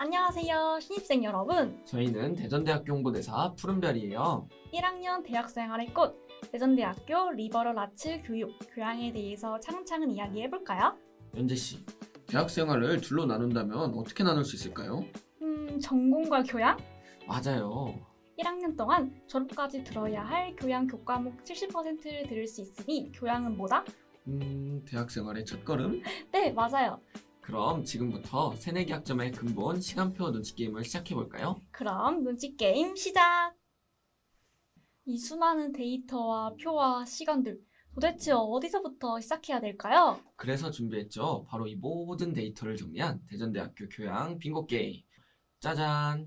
안녕하세요, 신입생 여러분. 저희는 대전대학교 홍보대사 푸른별이에요. 1학년 대학생활의 꽃, 대전대학교 리버럴 아츠 교육, 교양에 대해서 차근차근 이야기해볼까요? 연재 씨, 대학 생활을 둘로 나눈다면 어떻게 나눌 수 있을까요? 음, 전공과 교양? 맞아요. 1학년 동안 졸업까지 들어야 할 교양 교과목 70%를 들을 수 있으니 교양은 뭐다? 음, 대학 생활의 첫걸음? 네, 맞아요. 그럼 지금부터 새내기 학점의 근본 시간표 눈치 게임을 시작해 볼까요? 그럼 눈치 게임 시작! 이 수많은 데이터와 표와 시간들, 도대체 어디서부터 시작해야 될까요? 그래서 준비했죠. 바로 이 모든 데이터를 정리한 대전대학교 교양 빙고 게임. 짜잔!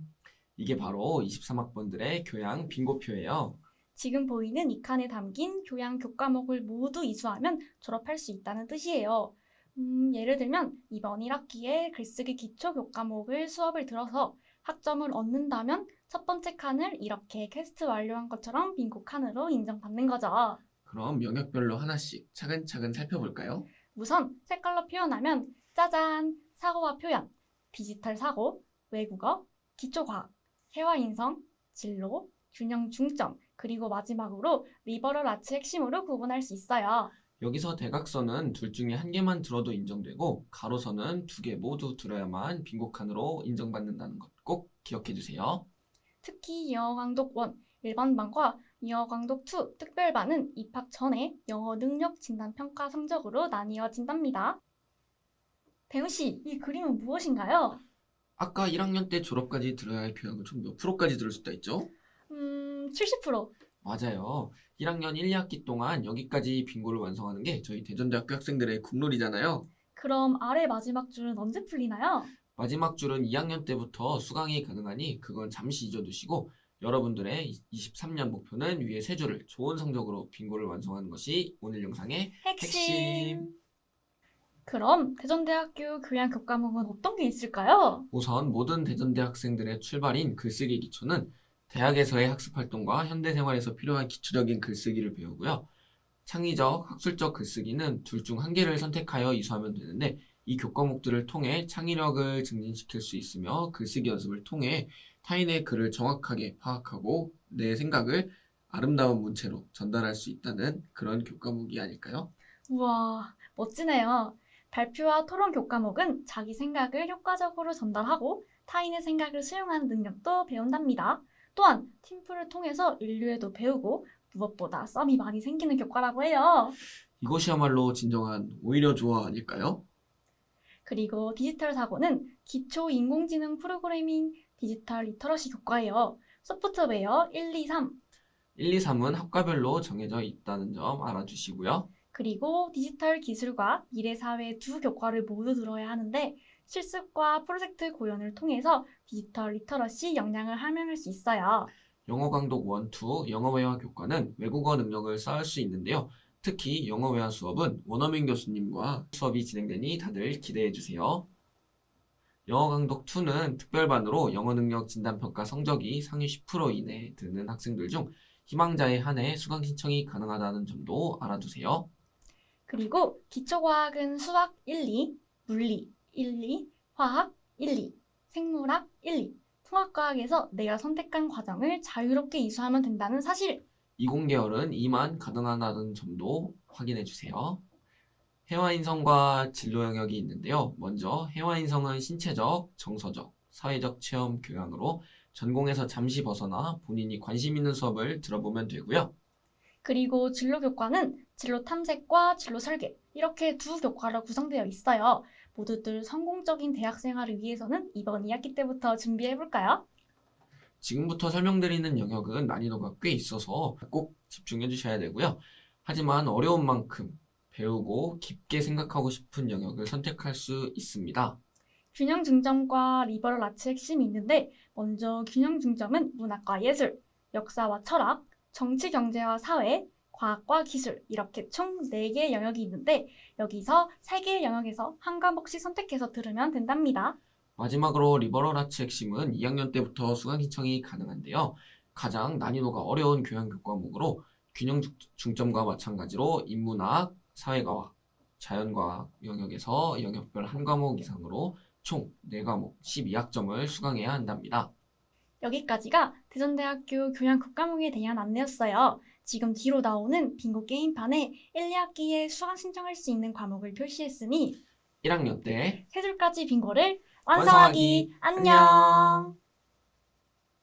이게 바로 23학번들의 교양 빙고표예요. 지금 보이는 이 칸에 담긴 교양 교과목을 모두 이수하면 졸업할 수 있다는 뜻이에요. 음, 예를 들면 이번 1학기에 글쓰기 기초 교과목을 수업을 들어서 학점을 얻는다면 첫 번째 칸을 이렇게 퀘스트 완료한 것처럼 빙고 칸으로 인정받는 거죠. 그럼 영역별로 하나씩 차근차근 살펴볼까요? 우선 색깔로 표현하면 짜잔! 사고와 표현, 디지털 사고, 외국어, 기초과학, 회화인성, 진로, 균형 중점, 그리고 마지막으로 리버럴 아츠 핵심으로 구분할 수 있어요. 여기서 대각선은 둘 중에 한 개만 들어도 인정되고 가로선은 두 개 모두 들어야만 칸으로 인정받는다는 것 꼭 기억해 주세요. 특히 영어 강독 1 일반반과 영어 강독 2 특별반은 입학 전에 영어 능력 진단 평가 성적으로 나뉘어진답니다. 배우 씨, 이 그림은 무엇인가요? 아까 1학년 때 졸업까지 들어야 할 교양을 총 몇 프로까지 들을 수 있다 했죠? 음, 70%. 맞아요. 1학년 1, 2학기 동안 여기까지 빙고를 완성하는 게 저희 대전대학교 학생들의 국룰이잖아요. 그럼 아래 마지막 줄은 언제 풀리나요? 마지막 줄은 2학년 때부터 수강이 가능하니 그건 잠시 잊어두시고 여러분들의 23년 목표는 위에 세 줄을 좋은 성적으로 빙고를 완성하는 것이 오늘 영상의 핵심. 핵심. 그럼 대전대학교 교양 교과목은 어떤 게 있을까요? 우선 모든 대전대 학생들의 출발인 글쓰기 기초는 대학에서의 학습 활동과 현대 생활에서 필요한 기초적인 글쓰기를 배우고요. 창의적, 학술적 글쓰기는 둘 중 한 개를 선택하여 이수하면 되는데 이 교과목들을 통해 창의력을 증진시킬 수 있으며 글쓰기 연습을 통해 타인의 글을 정확하게 파악하고 내 생각을 아름다운 문체로 전달할 수 있다는 그런 교과목이 아닐까요? 우와, 멋지네요. 발표와 토론 교과목은 자기 생각을 효과적으로 전달하고 타인의 생각을 수용하는 능력도 배운답니다. 또한 팀플을 통해서 인류애도 배우고 무엇보다 썸이 많이 생기는 교과라고 해요. 이것이야말로 진정한 오히려 좋아 아닐까요? 그리고 디지털 사고는 기초 인공지능 프로그래밍 디지털 리터러시 교과예요. 소프트웨어 1, 2, 3, 1, 2, 3은 학과별로 정해져 있다는 점 알아주시고요. 그리고 디지털 기술과 미래 사회 두 교과를 모두 들어야 하는데 실습과 프로젝트 고연을 통해서 디지털 리터러시 역량을 함양할 수 있어요. 영어 강독 1, 2, 영어 회화 교과는 외국어 능력을 쌓을 수 있는데요. 특히 영어 회화 수업은 원어민 교수님과 수업이 진행되니 다들 기대해 주세요. 영어 강독 2는 특별반으로 영어 능력 진단 평가 성적이 상위 10% 이내에 드는 학생들 중 희망자에 한해 수강 신청이 가능하다는 점도 알아두세요. 그리고 기초과학은 수학 1, 2, 물리 1, 2, 화학 1, 2, 생물학 1, 2, 통합과학에서 내가 선택한 과정을 자유롭게 이수하면 된다는 사실. 이공계열은 2만 가능하다는 점도 확인해 주세요. 해화인성과 진로 영역이 있는데요. 먼저 해화인성은 신체적, 정서적, 사회적 체험 교양으로 전공에서 잠시 벗어나 본인이 관심 있는 수업을 들어보면 되고요. 그리고 진로 교과는 진로 탐색과 진로 설계 이렇게 두 교과로 구성되어 있어요. 모두들 성공적인 대학 생활을 위해서는 이번 2학기 때부터 준비해 볼까요? 지금부터 설명드리는 영역은 난이도가 꽤 있어서 꼭 집중해 주셔야 되고요. 하지만 어려운 만큼 배우고 깊게 생각하고 싶은 영역을 선택할 수 있습니다. 균형 중점과 리버럴 아츠 핵심이 있는데 먼저 균형 중점은 문학과 예술, 역사와 철학, 정치 경제와 사회, 과학과 기술 이렇게 총 4개의 영역이 있는데 여기서 3개의 영역에서 한 과목씩 선택해서 들으면 된답니다. 마지막으로 리버럴 아츠 핵심은 2학년 때부터 수강 신청이 가능한데요. 가장 난이도가 어려운 교양 교 과목으로 균형 중- 중점과 마찬가지로 인문학, 사회과학, 자연과학 영역에서 영역별 한 과목 이상으로 총 4과목 12학점을 수강해야 한답니다. 여기까지가 대전대학교 교양 국과목에 대한 안내였어요. 지금 뒤로 나오는 빙고 게임판에 1, 2학기에 수강 신청할 수 있는 과목을 표시했으니 1학년 때 세 줄까지 빙고를 완성하기. 완성하기. 안녕.